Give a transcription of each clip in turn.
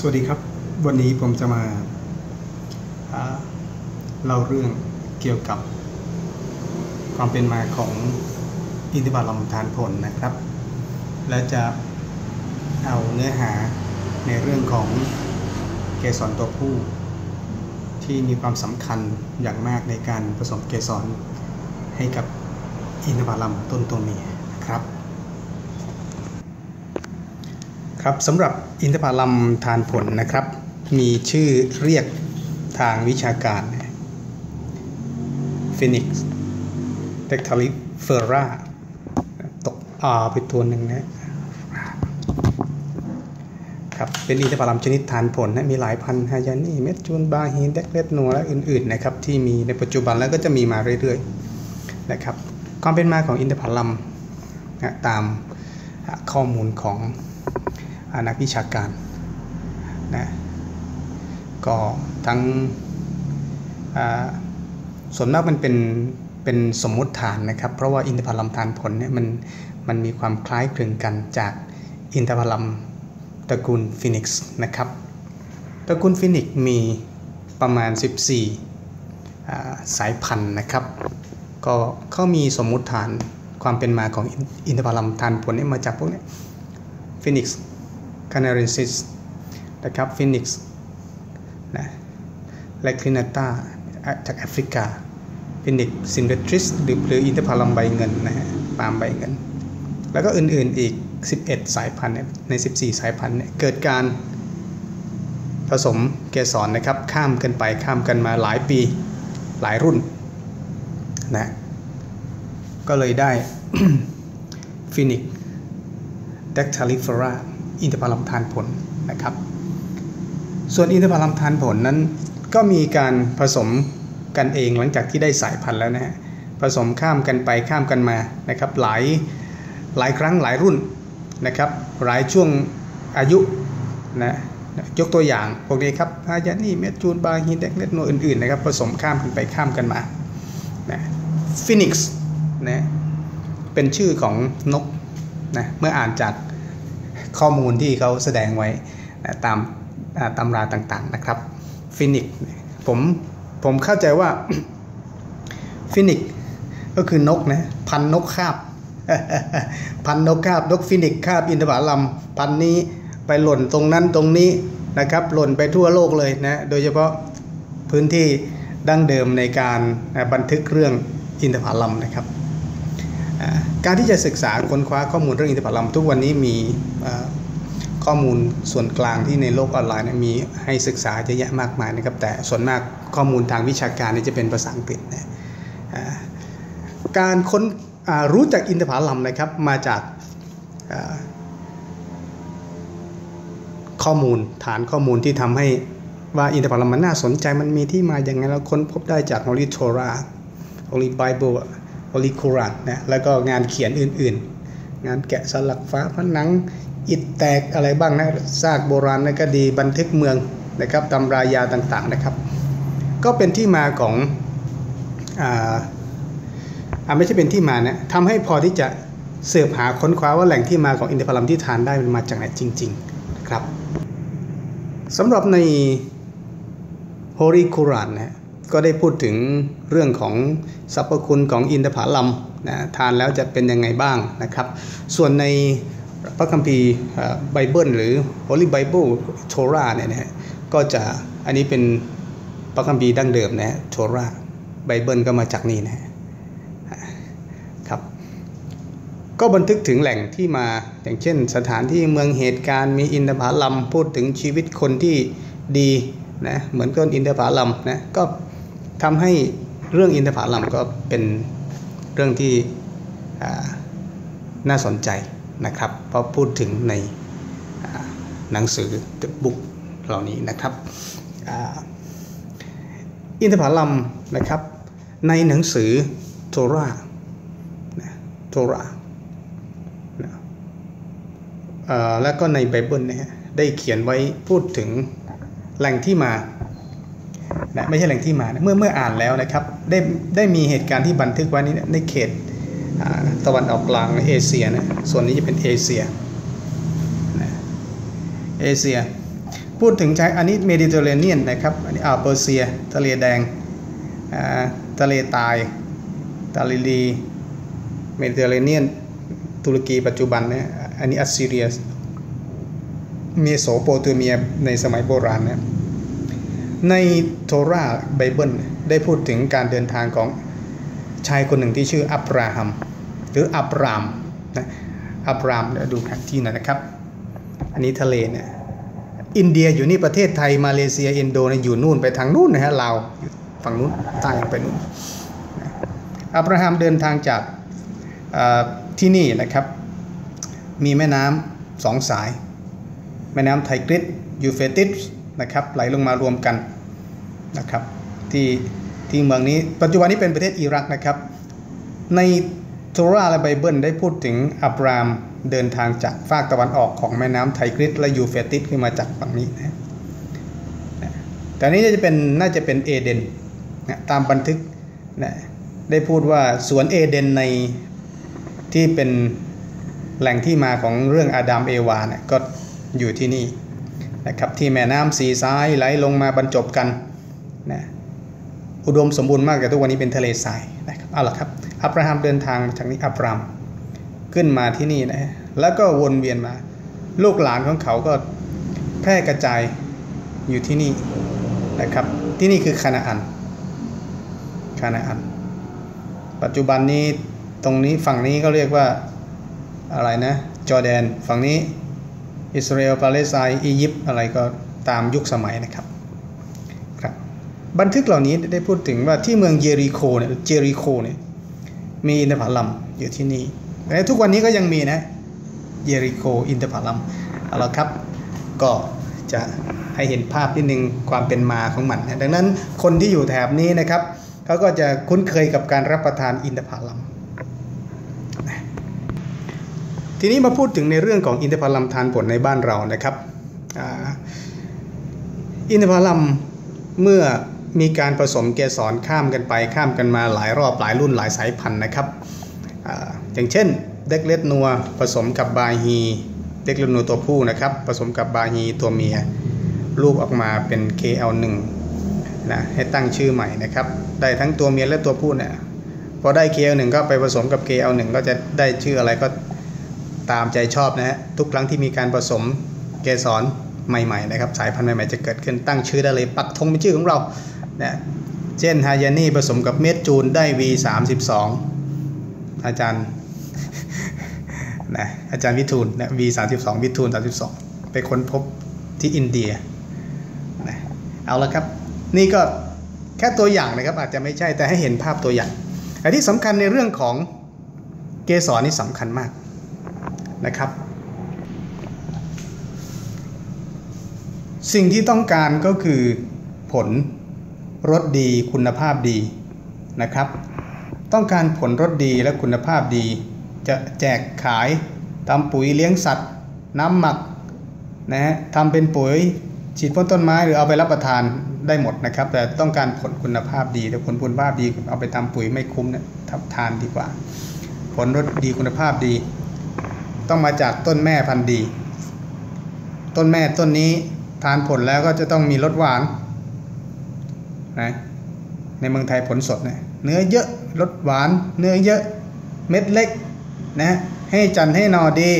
สวัสดีครับ วันนี้ผมจะมาเล่าเรื่องเกี่ยวกับ ความเป็นมาของอินทผลัมทานผลนะครับ และจะเอาเนื้อหาในเรื่องของเกสรตัวผู้ ที่มีความสำคัญอย่างมากในการผสมเกสรให้กับอินทผลัมต้นตัวเมียนะครับ ครับสำหรับอินทผลัมทานผลนะครับ มีชื่อเรียกทางวิชาการฟินิกซ์เ e กทาลิเฟอร่าตกอาไปตัวหนึ่งนะครับเป็นอินทผลัมชนิดทานผลนะมีหลายพันฮายานี่เม็ดจูนบาฮีนเด็กเล็ดนัวและอื่นๆนะครับที่มีในปัจจุบันแล้วก็จะมีมาเรื่อยๆนะครับความเป็นมาของอินทผลัมนะตามข้อมูลของ นักวิชาการนะก็ทั้งส่วนมากมันเป็นเป็นสมมติฐานนะครับ เพราะว่าอินทผลัมทานผลเนี่ยมันมันมีความคล้ายคลึงกันจากอินทผลัมตระกูลฟินิกส์นะครับตระกูลฟินิกส์มีประมาณ 14 สายพันธุ์นะครับ ก็เขามีสมมุติฐานความเป็นมาของอินทผลัมทานผลเนี่ยมาจากพวกนี้ฟินิกส์ คานาริซิสนะครับฟินิกส์นะและคลินาตาจากแอฟริกาฟินิกซินเดทริสหรือหรืออินทผลัมใบเงินนะฮะปาล์มใบเงิน แล้วก็อื่นๆอีก 11 สายพันธุ์ใน 14 สายพันธุ์เนี่ยเกิดการผสมเกสรนะครับข้ามกันไปข้ามกันมาหลายปีหลายรุ่นนะก็เลยได้ฟินิกเดกทาลิฟรา อินทผลัมทานผลนะครับ ส่วนอินทผลัมทานผลนั้น ก็มีการผสมกันเองหลังจากที่ได้สายพันธุ์แล้วนะฮะผสมข้ามกันไปข้ามกันมานะครับหลายหลายครั้งหลายรุ่นนะครับหลายช่วงอายุนะยกตัวอย่างพวกนี้ครับฮายานี่เมจูนบาฮินเด็กเล็ดโนอื่นๆนะครับผสมข้ามกันไปข้ามกันมานะฟินิกส์นะเป็นชื่อของนกนะเมื่ออ่านจาก ข้อมูลที่เขาแสดงไว้ตามตำราต่างๆนะครับฟินิกผมผมเข้าใจว่าฟินิกก็คือนกนะพันนกคาบพันนกคาบนกฟินิกคาบอินทผลัมพันนี้ไปหล่นตรงนั้นตรงนี้นะครับ หล่นไปทั่วโลกเลยนะโดยเฉพาะพื้นที่ดั้งเดิมในการบันทึกเรื่องอินทผลัมนะครับ การที่จะศึกษาค้นคว้าข้อมูลเรื่องอินทผลัมทุกวันนี้มีข้อมูลส่วนกลางที่ในโลกออนไลน์มีให้ศึกษาเยอะแยะมากมายนะครับแต่ส่วนมากข้อมูลทางวิชาการนี่จะเป็นภาษาอังกฤษนะการค้นรู้จักอินทผลัมนะครับมาจากข้อมูลฐานข้อมูลที่ทำให้ว่าอินทผลัมมันน่าสนใจมันมีที่มาอย่างไงแล้วค้นพบได้จากฮอลิโทราฮอลิไบเบิล อลิคูรันนะแล้วก็งานเขียนอื่นๆ งานแกะสลักฟ้าผนังอิฐแตกอะไรบ้างนะซากโบราณนะก็ดีบันทึกเมืองนะครับตำรายาต่างๆนะครับ ก็เป็นที่มาของอ่าไม่ใช่เป็นที่มานะทำให้พอที่จะสืบหาค้นคว้าว่าแหล่งที่มาของอินทผลัมที่ทานได้มันมาจากไหนจริงๆครับสำหรับในโฮริคูรานนะ ก็ได้พูดถึงเรื่องของสรรพคุณของอินทผลัมนะทานแล้วจะเป็นยังไงบ้างนะครับ ส่วนในพระคัมภีร์ไบเบิลหรือ Holy Bible t o r a เนี่ยนะฮะก็จะอันนี้เป็นพระคัมภีร์ดั้งเดิมนะฮะ Torah ไบเบิลก็มาจากนี่นะครับ ก็บันทึกถึงแหล่งที่มาอย่างเช่น สถานที่เมืองเหตุการณ์มีอินทผลัมพูดถึงชีวิตคนที่ดีนะเหมือนก้นอินทผลัมนะก็ ทำให้เรื่องอินทผลัมก็เป็นเรื่องที่น่าสนใจนะครับ เพราะพูดถึงในหนังสือบุ๊กเหล่านี้นะครับอินทผลัมนะครับ ในหนังสือโทราโทราแล้วก็ในไบเบิลนะฮะได้เขียนไว้พูดถึงแหล่งที่มา นะไม่ใช่แหล่งที่มานะเมื่อเมื่ออ่านแล้วนะครับได้ได้มีเหตุการณ์ที่บันทึกไว้นี้ในเขตตะวันออกกลางเอเชียนะส่วนนี้จะเป็นเอเชียนะเอเชีย พูดถึงชายอันนี้เมดิเตอร์เรเนียนนะครับอันนี้อ่าวเปอร์เซีย ทะเลแดงทะเลตายทะเลลีเมดิเตอร์เรเนียนตุรกีปัจจุบันนี่ยอันนี้อัสซีเรียเมโสโปเตเมียในสมัยโบราณนะ ในโทราไบเบิลได้พูดถึงการเดินทางของชายคนหนึ่งที่ชื่ออับราฮัม หรืออับรามนะอับรามเดี๋ยวดูแผนที่หน่อยนะครับ อันนี้ทะเลเนี่ยอินเดียอยู่นี่ประเทศไทยมาเลเซียอินโดนีอยู่นู่นไปทางนู่นนะฮะลาวฝั่งนู้นใต้ไปนู่นอับราฮัมเดินทางจากที่นี่นะครับ มีแม่น้ำสองสาย แม่น้ำไทกริสยูเฟติส นะครับไหลลงมารวมกันนะครับที่ที่เมืองนี้ปัจจุบันนี้เป็นประเทศอิรักนะครับ ในโทราและไบเบิลได้พูดถึงอับรามเดินทางจากฝากตะวันออกของแม่น้ำไทกริสและยูเฟติสขึ้นมาจากฝั่งนี้นะแต่นี้จะเป็นน่าจะเป็นเอเดนนะตามบันทึกนะได้พูดว่าสวนเอเดนในที่เป็นแหล่งที่มาของเรื่องอาดัมเอวาเนี่ยก็อยู่ที่นี่ นะครับที่แม่น้ำสีซ้ายไหลลงมาบรรจบกันนะอุดมสมบูรณ์มากแต่ทุกวันนี้เป็นทะเลทรายนะครับเอาละครับอับราฮัมเดินทางจากนี้อับรามขึ้นมาที่นี่นะแล้วก็วนเวียนมา ลูกหลานของเขาก็แพร่กระจายอยู่ที่นี่นะครับ ที่นี่คือคานาอันคานาอัน ปัจจุบันนี้ตรงนี้ฝั่งนี้ก็เรียกว่าอะไรนะจอร์แดนฝั่งนี้ อิสราเอลปาเลสไตน์อียิปต์อะไรก็ตามยุคสมัยนะครับครับ บันทึกเหล่านี้ได้พูดถึงว่าที่เมืองเยริโคเนี่ยเจริโคเนี่ยมีอินทผลัมอยู่ที่นี่แต่ทุกวันนี้ก็ยังมีนะเยริโคอินทผลัมเอาละครับก็จะให้เห็นภาพนิดนึงความเป็นมาของมันนะดังนั้นคนที่อยู่แถบนี้นะครับเขาก็จะคุ้นเคยกับการรับประทานอินทผลัม ทีนี้มาพูดถึงในเรื่องของอินทผลัมทานผลในบ้านเรานะครับอินทผลัมเมื่อมีการผสมเกสรข้ามกันไปข้ามกันมาหลายรอบหลายรุ่นหลายสายพันธุ์นะครับออย่างเช่น เด็กเล็ดนัวผสมกับบาฮี เด็กเล็ดนัวตัวผู้นะครับ ผสมกับบาฮีตัวเมีย ลูกออกมาเป็น KL1 นะให้ตั้งชื่อใหม่นะครับ ได้ทั้งตัวเมียและตัวผู้เนี่ยพอได้ KL1 ก็ไปผสมกับ KL1 ก็จะได้ชื่ออะไรก็ ตามใจชอบนะฮะทุกครั้งที่มีการผสมเกสรใหม่ๆนะครับสายพันธุ์ใหม่ๆจะเกิดขึ้นตั้งชื่อได้เลยปักธงเป็นชื่อของเรานะเช่นฮายานี่ผสมกับเมดจูนได้ V32 อาจารย์นะอาจารย์วิทูลนะ V32 วิทูล32 ไปค้นพบที่อินเดียนะเอาละครับ นี่ก็แค่ตัวอย่างนะครับอาจจะไม่ใช่แต่ให้เห็นภาพตัวอย่างแต่ที่สำคัญในเรื่องของเกสรนี่สำคัญมาก นะครับ สิ่งที่ต้องการก็คือผลรสดีคุณภาพดีนะครับ ต้องการผลรสดีและคุณภาพดี จะแจกขายทำปุ๋ยเลี้ยงสัตว์ น้ำหมักนะฮะทำเป็นปุ๋ยฉีดพ่นต้นไม้หรือเอาไปรับประทานได้หมดนะครับ แต่ต้องการผลคุณภาพดีแต่ผลคุณภาพดีเอาไปทำปุ๋ยไม่คุ้มนะทับทานดีกว่า ผลรสดีคุณภาพดี ต้องมาจากต้นแม่พันธุ์ดี ต้นแม่ต้นนี้ทานผลแล้วก็จะต้องมีรสหวานนะในเมืองไทยผลสดเนี่ยเนื้อเยอะรสหวาน เนื้อเยอะเม็ดเล็กนะให้จันให้นอดี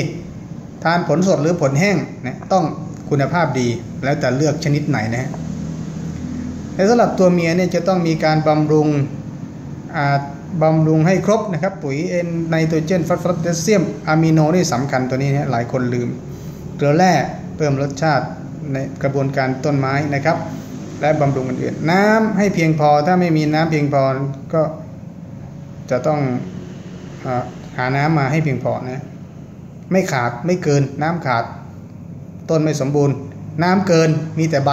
ทานผลสดหรือผลแห้งนะต้องคุณภาพดีแล้วแต่เลือกชนิดไหนนะแต่สำหรับตัวเมียเนี่ยจะต้องมีการบำรุง บำรุงให้ครบนะครับ ปุ๋ยเอ็นไนโตรเจนฟอสฟอรัสแคลเซียมอะมิโนนี่สำคัญตัวนี้นะหลายคนลืม เกลือแร่เพิ่มรสชาติในกระบวนการต้นไม้นะครับ และบำรุงอื่นๆน้ำให้เพียงพอถ้าไม่มีน้ำเพียงพอก็จะต้องอหาน้ำมาให้เพียงพอนะไม่ขาดไม่เกินน้ำขาด ต้นไม่สมบูรณ์ น้ำเกินมีแต่ใบ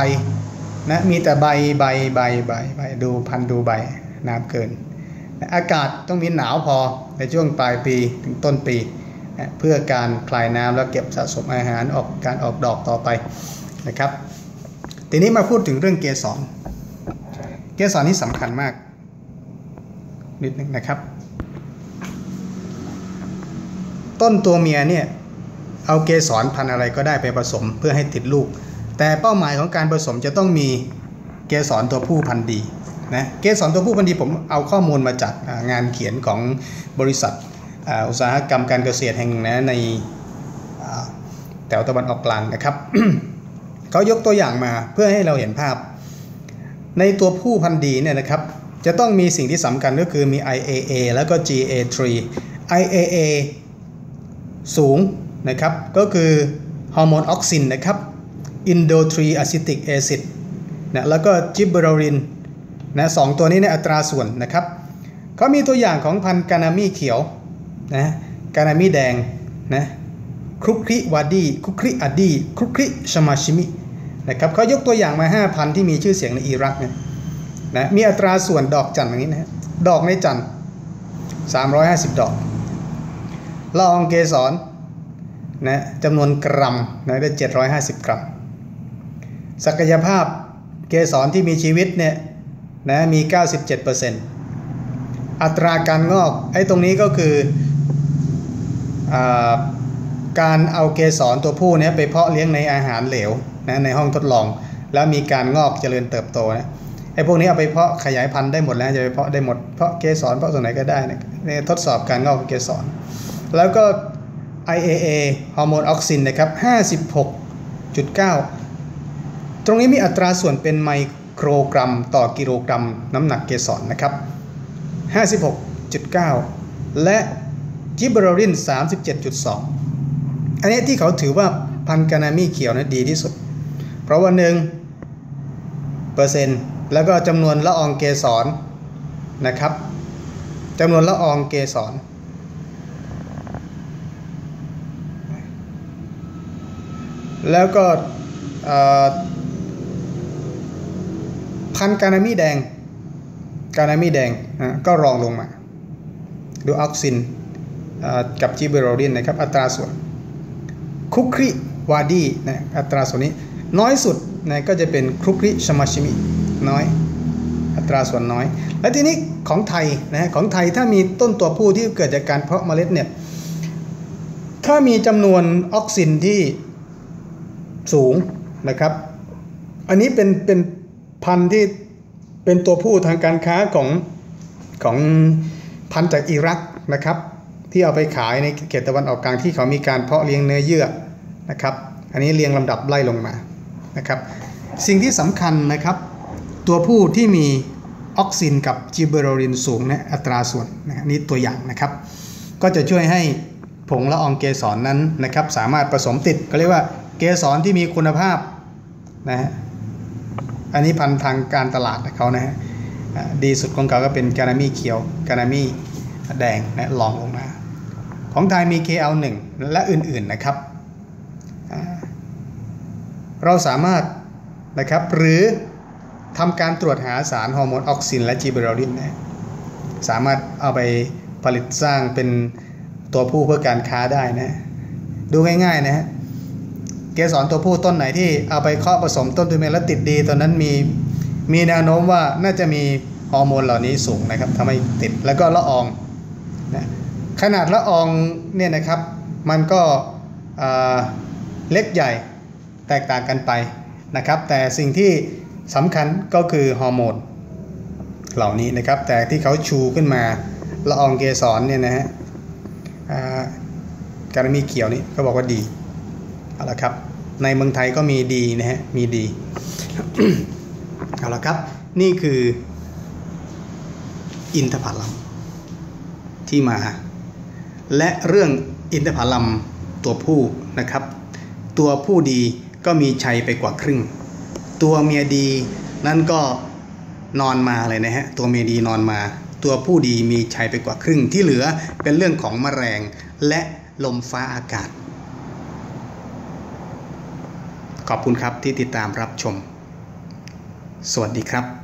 นะมีแต่ใบใบใบใบใบดูพันดูใบน้ำเกิน อากาศต้องมีหนาวพอในช่วงปลายปีถึงต้นปีนะเพื่อการคลายน้ำแล้วเก็บสะสมอาหารออกการออกดอกต่อไปนะครับ ทีนี้มาพูดถึงเรื่องเกสรเกสรนี่สำคัญมากนิดนึงนะครับ ต้นตัวเมียเนี่ยเอาเกสรพันธุ์อะไรก็ได้ไปผสมเพื่อให้ติดลูก แต่เป้าหมายของการผสมจะต้องมีเกสรตัวผู้พันธุ์ดี นะเกสรตัวผู้พันธ์ดีผมเอาข้อมูลมาจากงานเขียนของบริษัทอุตสาหกรรมการเกษตรแห่งหนึ่งนะในแถวตะวันออกกลางนะครับเขายกตัวอย่างมาเพื่อให้เราเห็นภาพ ในตัวผู้พันธ์ดีเนี่ยนะครับจะต้องมีสิ่งที่สำคัญก็คือมี IAA แล้วก็ GA3 IAA สูงนะครับก็คือฮอร์โมนออกซินนะครับอินโดทรีอะซิติกแอซิดนะแล้วก็จิบเบอริน นะสองตัวนี้ในอัตราส่วนนะครับเขามีตัวอย่างของพันธุ์กานามีเขียวนะกานามีแดงนะครุกคริวาดีครุกคริอดีครุกคริชมาชิมินะครับเขายกตัวอย่างมา5พันที่มีชื่อเสียงในอิรักเนะนะมีอัตราส่วนดอกจันทร์อย่างนี้นะดอกในจันทร์350 ดอกละอองเกสรนะจำนวนกรัมนะได้ 750 กรัม ศักยภาพเกสรที่มีชีวิตเนี่ย นะมี 97%อัตราการงอกไอ้ตรงนี้ก็คืออการเอาเกสรตัวผู้เนี่ยไปเพาะเลี้ยงในอาหารเหลวนะในห้องทดลอง แล้วมีการงอกเจริญเติบโตนะไอ้พวกนี้เอาไปเพาะขยายพันธุ์ได้หมดแล้วจะไปเพาะได้หมดเพาะเกสรเพาะส่วนไหนก็ได้นะทดสอบการงอกของเกสร แล้วก็ IAA ฮอร์โมนออกซินนะครับ 56.9 ตรงนี้มีอัตราส่วนเป็นไมโโครกรัมต่อกิโลกรัม น้ำหนักเกสรนะครับ 56.9 และจิบรอริน 37.2 อันนี้ที่เขาถือว่าพันกานามีเขียวนะดีที่สุด เพราะว่าหนึ่งเปอร์เซ็นต์แล้วก็จำนวนละอองเกสรนะครับจำนวนละอองเกสรแล้วก็ พันกานามีแดง กานามีแดงก็รองลงมา ดูออกซินกับจิเบโรดินนะครับอัตราส่วน คุกคริวาดีนะอัตราส่วนนี้ น้อยสุดนะก็จะเป็นคุกคริชมาชิมิน้อย อัตราส่วนน้อย และทีนี้ของไทยนะของไทยถ้ามีต้นตัวผู้ที่เกิดจากการเพาะเมล็ดเนี่ยถ้ามีจำนวนออกซินที่สูงนะครับ อันนี้เป็นเป็น พันธุ์ที่เป็นตัวผู้ทางการค้าของของพันธุ์จากอิรักนะครับ ที่เอาไปขายในเขตตะวันออกกลางที่เขามีการเพาะเลี้ยงเนื้อเยื่อนะครับ อันนี้เรียงลำดับไล่ลงมานะครับ สิ่งที่สำคัญนะครับ ตัวผู้ที่มีออกซินกับจิเบอโรรินสูงนอัตราส่วนนะนี่ตัวอย่างนะครับ ก็จะช่วยให้ผงละอองเกสรนนั้นนะครับ สามารถผสมติดก็เรียกว่าเกสรที่มีคุณภาพนะฮะ อันนี้พันทางการตลาดเขานะฮะดีสุดของเขาก็เป็นกานามีเขียวกานามีแดงนะลองลงมา ของไทยมี KL1 และอื่นๆนะครับ เราสามารถนะครับหรือทำการตรวจหาสารฮอร์โมนออกซินและจิเบอโรลินนะสามารถเอาไปผลิตสร้างเป็นตัวผู้เพื่อการค้าได้นะ ดูง่ายๆนะฮะ เกสรตัวผู้ต้นไหนที่เอาไปเคาะผสมต้นตุเมแล้วติดดีตอนนั้นมีมีแนวโน้มว่าน่าจะมีฮอร์โมนเหล่านี้สูงนะครับทำให้ติดแล้วก็ละอองนะขนาดละอองเนี่ยนะครับมันก็เล็กใหญ่แตกต่างกันไปนะครับ แต่สิ่งที่สำคัญก็คือฮอร์โมนเหล่านี้นะครับ แต่ที่เขาชูขึ้นมาละอองเกสรเนี่ยนะฮะการมีเขียวนี่ก็บอกว่าดี เอาละครับ ในเมืองไทยก็มีดีนะฮะ มีดี เอาละครับ นี่คือ อินทผลัมที่มา และเรื่องอินทผลัมตัวผู้นะครับ ตัวผู้ดีก็มีชัยไปกว่าครึ่ง ตัวเมียดีนั่นก็นอนมาเลยนะฮะ ตัวเมียดีนอนมา ตัวผู้ดีมีชัยไปกว่าครึ่งที่เหลือเป็นเรื่องของมแมลงและลมฟ้าอากาศ ขอบคุณครับที่ติดตามรับชม สวัสดีครับ